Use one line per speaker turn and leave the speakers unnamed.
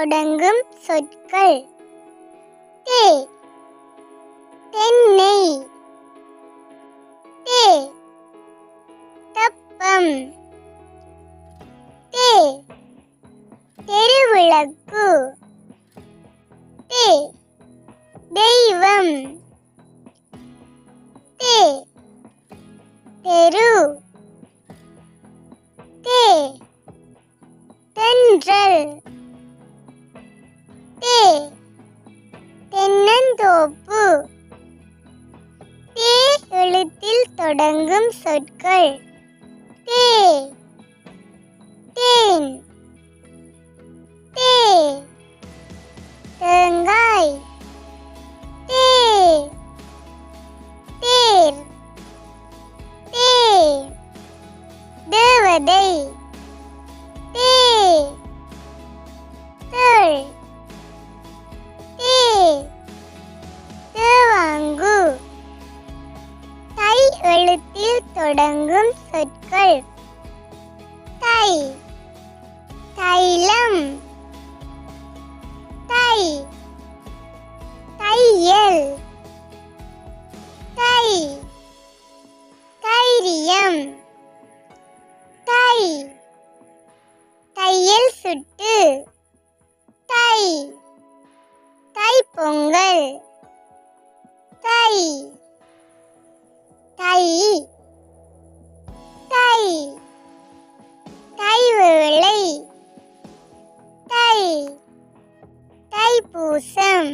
தொடங்கும் சொற்கள். தே. தென்னை. தே. தப்பம். தே. தெருவிளக்கு. தே. தெய்வம். தே. தெரு. தே. தென்றல். தென்னந்தோப்பு தே எழுத்தில் தொடங்கும் சொற்கள். தே. தேன். தே. தேங்காய். தே. தேர் தே. தேவதை. தே. எழுத்தில் தொடங்கும் சொற்கள். தை. தைலம். தை. தையல். தை. தைரியம். தை. தையல் சுட்டு. தை கை கைவேளை தை கைப்பூசம்